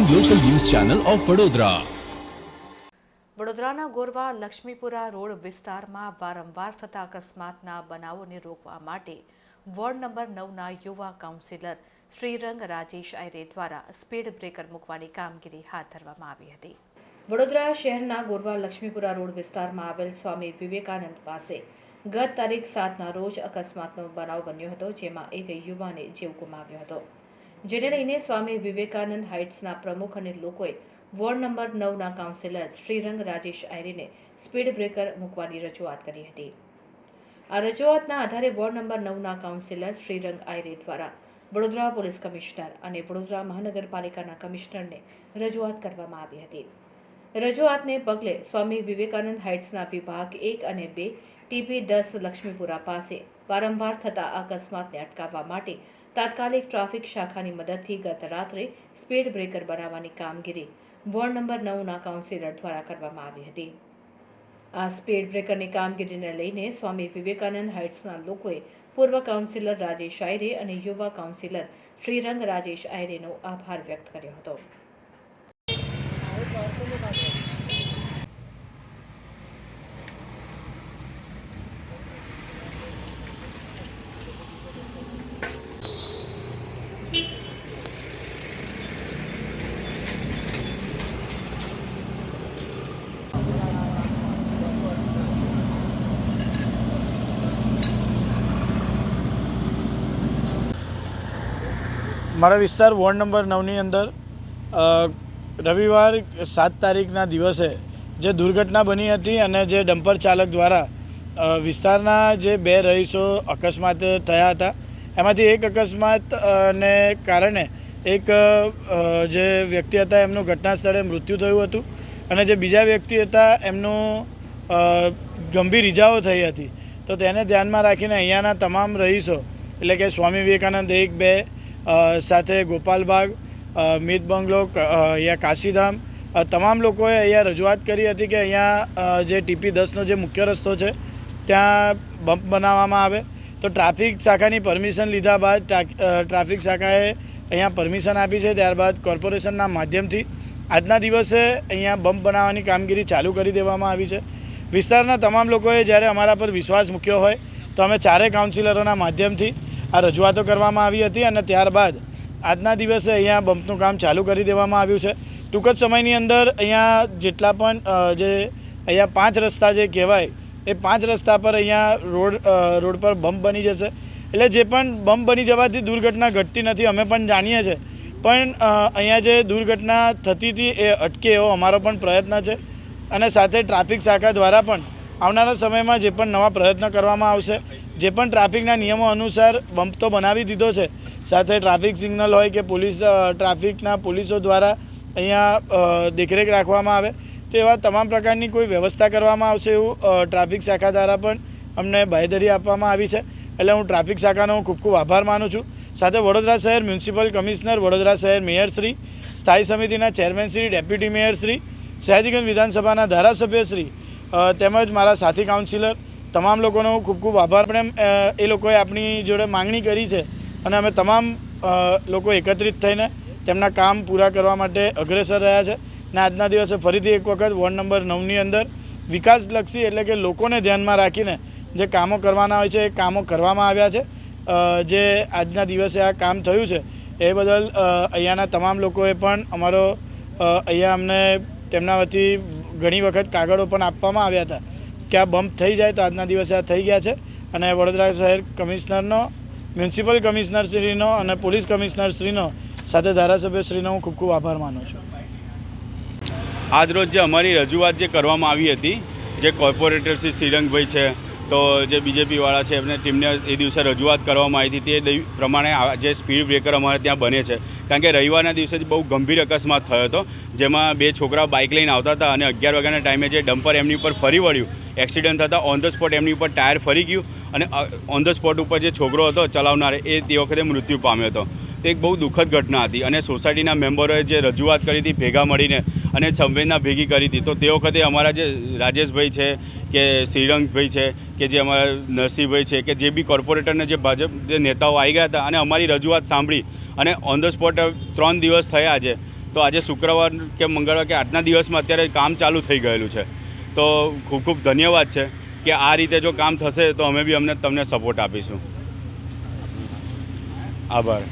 Channel of Vadodara વડોદરાના Gorwa Laxmipura road વિસ્તારમાં વારંવાર થતા અકસ્માતના બનાવોને રોકવા માટે વોર્ડ નંબર નવના યુવા કાઉન્સિલર શ્રીરંગ રાજેશ આયરે દ્વારા સ્પીડ બ્રેકર મૂકવાની કામગીરી હાથ ધરવામાં આવી હતી. વડોદરા શહેરના ગોરવા લક્ષ્મીપુરા રોડ વિસ્તારમાં આવેલ સ્વામી વિવેકાનંદ પાસે ગત તારીખ સાતના રોજ અકસ્માતનો બનાવ બન્યો હતો, જેમાં એક યુવાને જીવ ગુમાવ્યો હતો. જેને લઈને સ્વામી વિવેકાનંદ હાઇટ્સના પ્રમુખ અને લોકોએ વોર્ડ નંબર નવના કાઉન્સિલર શ્રીરંગ રાજેશ આયરીને સ્પીડ બ્રેકર મૂકવાની રજૂઆત કરી હતી. આ રજૂઆતના આધારે વોર્ડ નંબર નવના કાઉન્સિલર શ્રીરંગ આયરે દ્વારા વડોદરા પોલીસ કમિશનર અને વડોદરા મહાનગરપાલિકાના કમિશનરને રજૂઆત કરવામાં આવી હતી. રજૂઆતને પગલે સ્વામી વિવેકાનંદ હાઇટ્સના વિભાગ એક અને બે, ટીપી દસ લક્ષ્મીપુરા પાસે વારંવાર થતા અકસ્માતને અટકાવવા માટે તાત્કાલિક ટ્રાફિક શાખાની મદદથી ગત રાત્રે સ્પીડ બ્રેકર બનાવવાની કામગીરી વોર્ડ નંબર નવના કાઉન્સિલર દ્વારા કરવામાં આવી હતી. આ સ્પીડ બ્રેકરની કામગીરીને લઈને સ્વામી વિવેકાનંદ હાઇટ્સના લોકોએ પૂર્વ કાઉન્સિલર રાજેશ આયરે અને યુવા કાઉન્સિલર શ્રીરંગ રાજેશ આયરેનો આભાર વ્યક્ત કર્યો હતો. મારા વિસ્તાર વોર્ડ નંબર નવની અંદર રવિવાર સાત તારીખના દિવસે જે દુર્ઘટના બની હતી અને જે ડમ્પર ચાલક દ્વારા વિસ્તારના જે બે રહીશો અકસ્માત થયા હતા. એમાંથી એક અકસ્માત ને કારણે એક જે વ્યક્તિ હતા એમનું ઘટના સ્થળે મૃત્યુ થયું હતું અને જે બીજા વ્યક્તિ હતા એમનું ગંભીર ઇજાઓ થઈ હતી. તો તેને ધ્યાનમાં રાખીને અહીંયાના તમામ રહીશો, એટલે કે સ્વામી વિવેકાનંદ એક, બે સાથે ગોપાલબાગ મિત બંગલો અહીંયા કાશીધામ. તમામ લોકોએ અહીંયા રજૂઆત કરી હતી કે અહીંયા જે ટીપી દસનો જે મુખ્ય રસ્તો છે, ત્યાં બમ્પ બનાવવામાં આવે. તો ટ્રાફિક શાખાની પરમિશન લીધા બાદ ટ્રાફિક શાખાએ અહીંયા પરમિશન આપી છે, ત્યારબાદ કોર્પોરેશનના માધ્યમથી આજના દિવસે અહીંયા બમ્પ બનાવવાની કામગીરી ચાલુ કરી દેવામાં આવી છે. વિસ્તારના તમામ લોકોએ જ્યારે અમારા પર વિશ્વાસ મૂક્યો હોય, તો અમે ચારેય કાઉન્સિલરોના માધ્યમથી આ રજૂઆતો કરવામાં આવી હતી અને ત્યારબાદ આજના દિવસે અહીંયા બમ્પનું કામ ચાલુ કરી દેવામાં આવ્યું છે. ટૂંક જ સમયની અંદર અહીંયા જેટલા પણ જે અહીંયા પાંચ રસ્તા જે કહેવાય, એ પાંચ રસ્તા પર અહીંયા રોડ રોડ પર બમ્પ બની જશે. એટલે જે પણ બમ્પ બની જવાથી દુર્ઘટના ઘટતી નથી, અમે પણ જાણીએ છીએ. પણ અહીંયા જે દુર્ઘટના થતી હતી એ અટકે એવો અમારો પણ પ્રયત્ન છે. અને સાથે ટ્રાફિક શાખા દ્વારા પણ આવનારા સમયમાં જે પણ નવા પ્રયત્ન કરવામાં આવશે, જે પણ ટ્રાફિકના નિયમો અનુસાર બમ્પ તો બનાવી દીધો છે. સાથે ટ્રાફિક સિગ્નલ હોય કે પોલીસ ટ્રાફિકના પોલીસો દ્વારા અહીંયા દેખરેખ રાખવામાં આવે, તો એવા તમામ પ્રકારની કોઈ વ્યવસ્થા કરવામાં આવશે એવું ટ્રાફિક શાખા દ્વારા પણ અમને બાહેધરી આપવામાં આવી છે. એટલે હું ટ્રાફિક શાખાનો ખૂબ ખૂબ આભાર માનું છું. સાથે વડોદરા શહેર મ્યુનિસિપલ કમિશનર, વડોદરા શહેર મેયરશ્રી સ્થાયી સમિતિના ચેરમેનશ્રી ડેપ્યુટી મેયરશ્રી સયાજીગંજ વિધાનસભાના ધારાસભ્યશ્રી તેમજ મારા સાથી કાઉન્સિલર તમામ લોકોનો હું ખૂબ ખૂબ આભાર. પણ એ લોકોએ આપણી જોડે માંગણી કરી છે અને અમે તમામ લોકો એકત્રિત થઈને તેમના કામ પૂરા કરવા માટે અગ્રેસર રહ્યા છે. ને આજના દિવસે ફરીથી એક વખત વોર્ડ નંબર નવની અંદર વિકાસલક્ષી એટલે કે લોકોને ધ્યાનમાં રાખીને જે કામો કરવાના હોય છે, એ કામો કરવામાં આવ્યા છે. જે આજના દિવસે આ કામ થયું છે, એ બદલ અહીંયાના તમામ લોકોએ પણ અમારો અહીંયા અમને તેમના વતી ઘણી વખત કાગળો પણ આપવામાં આવ્યા હતા. કે આ બમ્પ થઈ જાય તો આજના દિવસે આ થઈ ગયા છે. અને વડોદરા શહેર કમિશનરનો, મ્યુનિસિપલ કમિશનરશ્રીનો અને પોલીસ કમિશનરશ્રીનો સાથે ધારાસભ્યશ્રીનો હું ખૂબ ખૂબ આભાર માનું છું. આજરોજ જે અમારી રજૂઆત જે કરવામાં આવી હતી, જે કોર્પોરેટર શ્રી શ્રીરંગભાઈ છે તો જે બીજેપીવાળા છે, એમને ટીમને એ દિવસે રજૂઆત કરવામાં આવી હતી. તે પ્રમાણે જે સ્પીડ બ્રેકર અમારે ત્યાં બને છે. કારણ કે રવિવારના દિવસે જ બહુ ગંભીર અકસ્માત થયો હતો, જેમાં બે છોકરા બાઇક લઈને આવતા હતા અને અગિયાર વાગ્યાના ટાઈમે જે ડમ્પર એમની ઉપર ફરી વળ્યું. એક્સિડન્ટ થતાં ઓન ધ સ્પોટ એમની ઉપર ટાયર ફરી ગયું અને ઓન ધ સ્પોટ ઉપર જે છોકરો હતો ચલાવનાર, એ તે વખતે મૃત્યુ પામ્યો હતો. તે એક બહુ દુઃખદ ઘટના હતી અને સોસાયટીના મેમ્બરોએ જે રજૂઆત કરી હતી, ભેગા મળીને અને સંવેદના ભેગી કરી હતી. તો તે વખતે અમારા જે રાજેશભાઈ છે કે શ્રીરંગભાઈ છે કે જે અમારા નરસિંહભાઈ છે કે જે બી કોર્પોરેટરના જે ભાજપ જે નેતાઓ આવી ગયા હતા અને અમારી રજૂઆત સાંભળી અને ઓન ધ સ્પોટ ત્રણ દિવસ થયા છે તો આજે શુક્રવાર કે મંગળવાર કે આજના દિવસમાં અત્યારે કામ ચાલુ થઈ ગયેલું છે. તો ખૂબ ખૂબ ધન્યવાદ છે કે આ રીતે જો કામ થશે તો અમે બી અમને તમને સપોર્ટ આપીશું. આભાર.